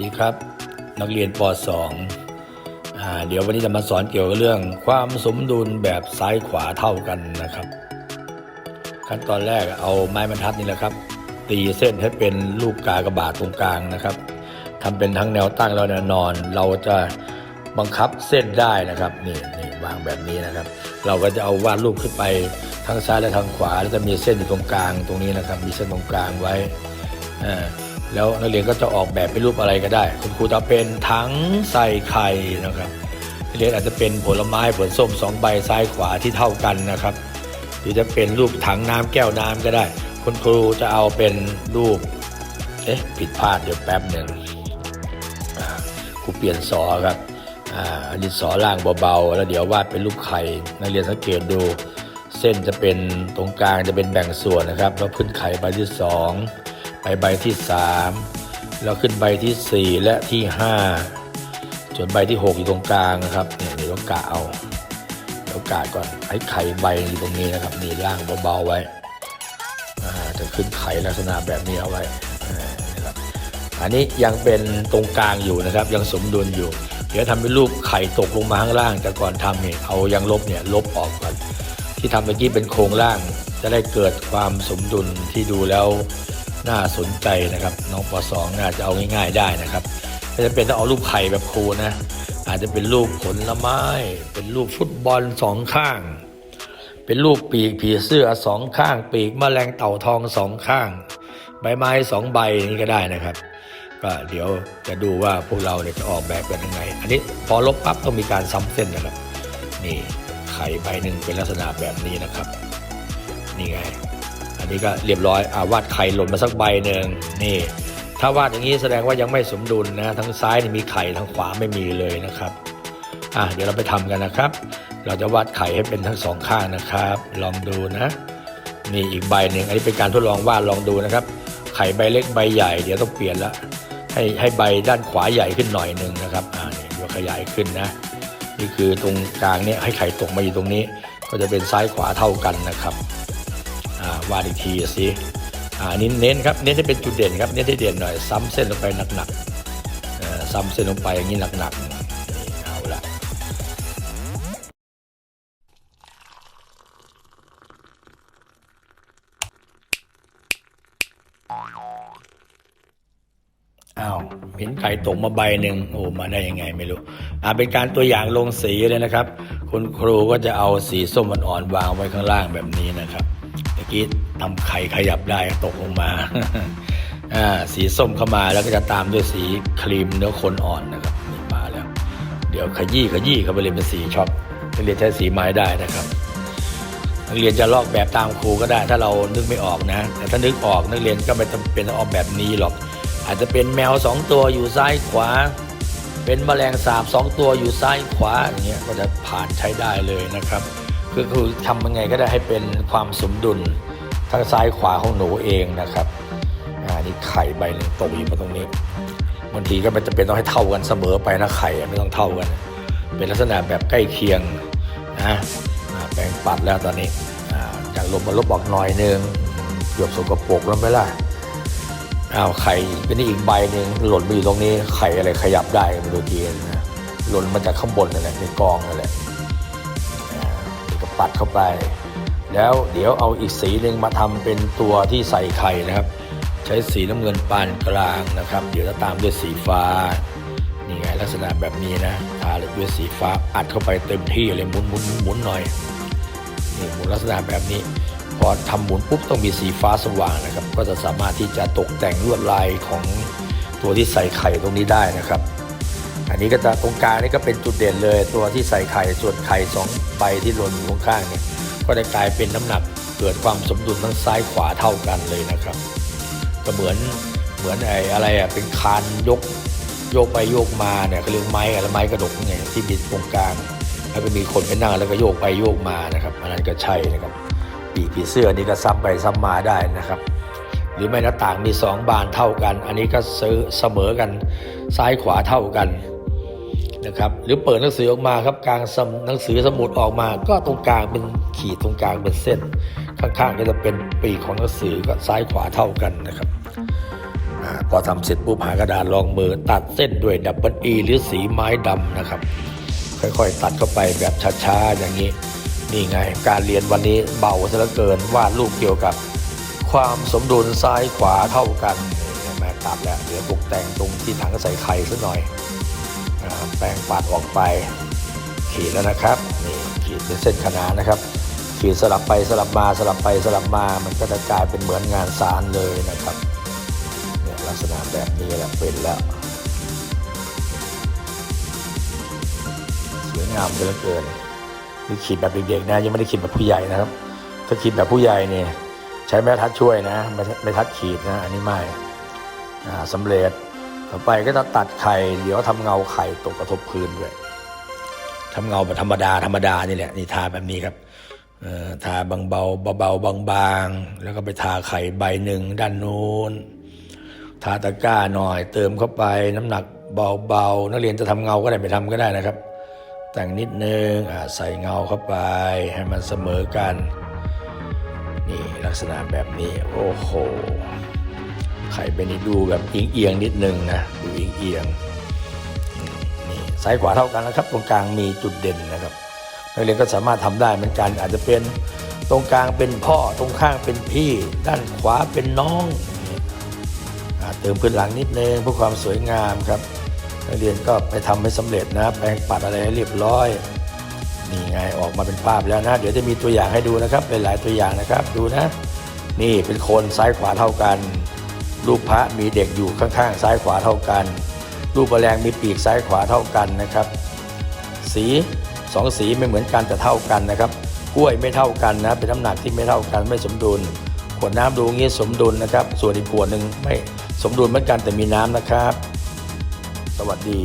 ดีครับ นักเรียนป .2 เดี๋ยววันนี้จะมาสอนเกี่ยวกับเรื่อง ความสมดุลแบบซ้ายขวาเท่ากันนะครับ ขั้นตอนแรกเอาไม้บรรทัดนี่แหละครับ ตีเส้นให้เป็นรูปกากระบาทตรงกลางนะครับทำเป็นทั้งแนวตั้งและแนวนอน เราจะบังคับเส้นได้นะครับนี่นี่วางแบบนี้นะครับ เราก็จะเอาวาดรูปขึ้นไปทั้งซ้ายและทางขวาแล้วจะมีเส้นอยู่ตรงกลางตรงนี้นะครับ มีเส้นตรงกลางไว้อ่า แล้วนักเรียนก็จะออกแบบเป็นรูปอะไรก็ได้ คุณครูจะเป็นถังใส่ไข่นะครับนักเรียนอาจจะเป็นผลไม้ผลส้มสองใบซ้ายขวาที่เท่ากันนะครับหรือจะเป็นรูปถังน้ำแก้วน้ำก็ได้ คุณครูจะเอาเป็นรูปเอ๊ะผิดพลาดเดี๋ยวแป๊บหนึ่งครูเปลี่ยนสอครับอันนี้สอล่างเบาๆ แล้วเดี๋ยววาดเป็นรูปไข่นักเรียนสังเกตดู เส้นจะเป็นตรงกลางจะเป็นแบ่งส่วนนะครับ แล้วขึ้นไข่ใบที่สอง ไปใบที่สามแล้วขึ้นใบที่สี่และที่ห้าจนใบที่หกอยู่ตรงกลางนะครับเนี่ยเดี๋ยวต้องกะเอาเดี๋ยวกาดก่อนให้ไข่ใบอยู่ตรงนี้นะครับนี่ล่างเบาๆไว้จะขึ้นไข่ลักษณะแบบนี้เอาไว้อ่านะครับอันนี้ยังเป็นตรงกลางอยู่นะครับ ยังสมดุลอยู่ เดี๋ยวทำเป็นรูปไข่ตกลงมาข้างล่าง แต่ก่อนทำเนี่ยเอายังลบเนี่ยลบออกก่อนที่ทำเมื่อกี้เป็นโครงล่างจะได้เกิดความสมดุลที่ดูแล้ว น่าสนใจนะครับ น้องป .2 น่าจะเอาง่ายๆได้นะครับไม่จะเป็นต้องเอารูปไข่แบบครูนะ อาจจะเป็นรูปผลไม้ เป็นรูปฟุตบอลสองข้าง เป็นรูปปีกผีเสื้อสองข้าง ปีกแมลงเต่าทองสองข้าง ใบไม้สองใบนี่ก็ได้นะครับ ก็เดี๋ยวจะดูว่าพวกเราเนี่ยจะออกแบบกันยังไง อันนี้พอลบปั๊บต้องมีการซ้ำเส้นนะครับ นี่ไข่ใบหนึ่งเป็นลักษณะแบบนี้นะครับ นี่ไง นี้ก็เรียบร้อยอาวาดไข่หล่นมาสักใบหนึ่งนี่ ถ้าวาดอย่างนี้แสดงว่ายังไม่สมดุลนะทั้งซ้ายนี่มีไข่ทั้งขวาไม่มีเลยนะครับอะเดี๋ยวเราไปทำกันนะครับ เราจะวาดไข่ให้เป็นทั้งสองข้างนะครับ ลองดูนะนี่อีกใบหนึ่งอันนี้เป็นการทดลองวาดลองดูนะครับ ไข่ใบเล็กใบใหญ่ เดี๋ยวต้องเปลี่ยนละให้ให้ใบด้านขวาใหญ่ขึ้นหน่อยหนึ่งนะครับอ่าเนี่ยเดี๋ยวขยายขึ้นนะนี่คือตรงกลางเนี่ยให้ไข่ตกมาอยู่ตรงนี้ ก็จะเป็นซ้ายขวาเท่ากันนะครับ วาดอีกทีสิอันนี้เน้นครับเน้นให้เป็นจุดเด่นครับเน้นให้เด่นหน่อยซ้ำเส้นลงไปหนักๆซ้ำเส้นลงไปอย่างนี้หนักๆเอาละอ้าวเห็นไข่ตกมาใบหนึ่งโอ้มาได้ยังไงไม่รู้อ่าเป็นการตัวอย่างลงสีเลยนะครับ คุณครูก็จะเอาสีส้มอ่อนๆวางไว้ข้างล่างแบบนี้นะครับ ตะกี้ทำไข่ขยับได้ตกลงมาอ่าสีส้มเข้ามาแล้วก็จะตามด้วยสีครีมเนื้อคนอ่อนนะครับนี่มาแล้ว เดี๋ยวขยี้ขยี้เข้าไปเรียเป็นสีช็อปนักเรียนใช้สีไม้ได้นะครับนักเรียนจะลอกแบบตามครูก็ได้ ถ้าเรานึกไม่ออกนะ แต่ถ้านึกออกนักเรียนก็ไม่จำเป็นต้องออกแบบนี้หรอก อาจจะเป็นแมวสองตัวอยู่ซ้ายขวา เป็นแมลงสาบสองตัวอยู่ซ้ายขวาอย่างเงี้ยก็จะผ่านใช้ได้เลยนะครับ คือคือทำยังไงก็ได้ให้เป็นความสมดุลทั้งซ้ายขวาของหนูเองนะครับอ่านี่ไข่ใบหนึ่งตกอยู่มาตรงนี้บางทีก็ไม่จำเป็นต้องให้เท่ากันเสมอไปนะไข่ไม่ต้องเท่ากัน เป็นลักษณะแบบใกล้เคียงนะแปรงปัดแล้วตอนนี้อ่าจากลบมาลบออกหน่อยนึงเกือบสกปรกแล้วไหมล่ะอ้าวไข่เป็นนี่อีกใบหนึ่งหล่นมาอยู่ตรงนี้ไข่อะไรขยับได้ไม่รู้ทีนะหล่นมาจากข้างบนนั่นแหละในกองนั่นแหละ ปัดเข้าไป แล้วเดี๋ยวเอาอีกสีหนึ่งมาทำเป็นตัวที่ใส่ไข่นะครับ ใช้สีน้ำเงินปานกลางนะครับ เดี๋ยวจะตามด้วยสีฟ้านี่ไงลักษณะแบบนี้นะทาด้วยสีฟ้าอัดเข้าไปเต็มที่เลยหมุนหมุนหมุนหน่อยนี่หมุนลักษณะแบบนี้พอทำหมุนปุ๊บต้องมีสีฟ้าสว่างนะครับ ก็จะสามารถที่จะตกแต่งลวดลายของตัวที่ใส่ไข่ตรงนี้ได้นะครับ อันนี้ก็จะตรงกลางนี่ก็เป็นจุดเด่นเลย ตัวที่ใส่ไข่ส่วนไข่สองใบที่หล่นอยู่ข้างๆเนี่ยก็ได้กลายเป็นน้ำหนักเกิดความสมดุลทั้งซ้ายขวาเท่ากันเลยนะครับก็เหมือนเหมือนไอ้อะไรอะเป็นคานยกโยกไปโยกมาเนี่ยเขาเรียกไม้อะไรไม้กระดกไงที่บิดตรงกลาง แล้วก็มีคนไปนั่งแล้วก็โยกไปโยกมานะครับอันนั้นก็ใช่นะครับปีกผีเสื้อนี่ก็ซ้ำไปซ้ำมาได้นะครับ หรือไม่หน้าต่างมีสองบานเท่ากัน อันนี้ก็ซื้อเสมอกันซ้ายขวาเท่ากัน นะครับหรือเปิดหนังสือออกมาครับกลางหนังสือสมุดออกมา ก็ตรงกลางเป็นขีดตรงกลางเป็นเส้น ข้างๆก็จะเป็นปีกของหนังสือก็ซ้ายขวาเท่ากันนะครับอ่อาพอทำเสร็จปุ๊บหากระดาษรองมือตัดเส้นด้วยดับเบิลอีหรือสีไม้ดำนะครับ ค่อยๆ ตัดเข้าไปแบบช้าๆอย่างนี้นี่ไง การเรียนวันนี้เบาซะเหลือเกินวาดรูปเกี่ยวกับ ความสมดุลซ้ายขวาเท่ากันเห็นไหมตัดแล้วเดี๋ยวตกแต่งตรงที่ถังใส่ไข่ซะหน่อย แปรงปัดออกไป ขีดแล้วนะครับนี่ขีดเป็นเส้นขนานนะครับ ขีดสลับไปสลับมาสลับไปสลับมา มันก็จะกลายเป็นเหมือนงานสารเลยนะครับเนี่ยลักษณะแบบนี้แหละเป็นแล้วสวยงามเหลือเกินนี่ขีดแบบเด็กๆนะยังไม่ได้ขีดแบบผู้ใหญ่นะครับ ถ้าขีดแบบผู้ใหญ่เนี่ยใช้แม่ทัดช่วยนะไม่ไม่ทัดขีดนะอันนี้ไม่อ่าสำเร็จ ต่อไปก็จะตัดไข่ เดี๋ยวทำเงาไข่ตกกระทบพื้นด้วยทำเงาแบบธรรมดาธรรมดานี่แหละนี่ทาแบบนี้ครับทาบางเบาเบาๆบางๆ แล้วก็ไปทาไข่ใบหนึ่งด้านนู้นทาตะกร้าหน่อย เติมเข้าไปน้ำหนักเบาๆนักเรียนจะทำเงาก็ได้ไม่ทำก็ได้นะครับ แต่งนิดนึงใส่เงาเข้าไปให้มันเสมอกัน นี่ลักษณะแบบนี้โอ้โห ไข่เป็นนี่ดูแบบเอียงๆนิดนึงนะดูเอียงๆนี่ซ้ายขวาเท่ากันนะครับ ตรงกลางมีจุดเด่นนะครับนักเรียนก็สามารถทำได้เหมือนกันอาจจะเป็นตรงกลางเป็นพ่อตรงข้างเป็นพี่ ด้านขวาเป็นน้องอเติมพื้นหลังนิดนึงเพื่อความสวยงามครับนักเรียนก็ไปทำให้สำเร็จนะ แปรงปัดอะไรให้เรียบร้อยนี่ไงออกมาเป็นภาพแล้วนะ เดี๋ยวจะมีตัวอย่างให้ดูนะครับเป็นหลายตัวอย่างนะครับ ดูนะ นี่เป็นคนซ้ายขวาเท่ากัน รูปพระมีเด็กอยู่ข้างๆ ซ้ายขวาเท่ากัน รูปแมลงมีปีกซ้ายขวาเท่ากันนะครับ สีสองสีไม่เหมือนกันแต่เท่ากันนะครับ กล้วยไม่เท่ากันนะเป็นน้ำหนักที่ไม่เท่ากันไม่สมดุลขวดน้ำดูงี้สมดุลนะครับ ส่วนอีกขวดหนึ่งไม่สมดุลเหมือนกันแต่มีน้ำนะครับ สวัสดี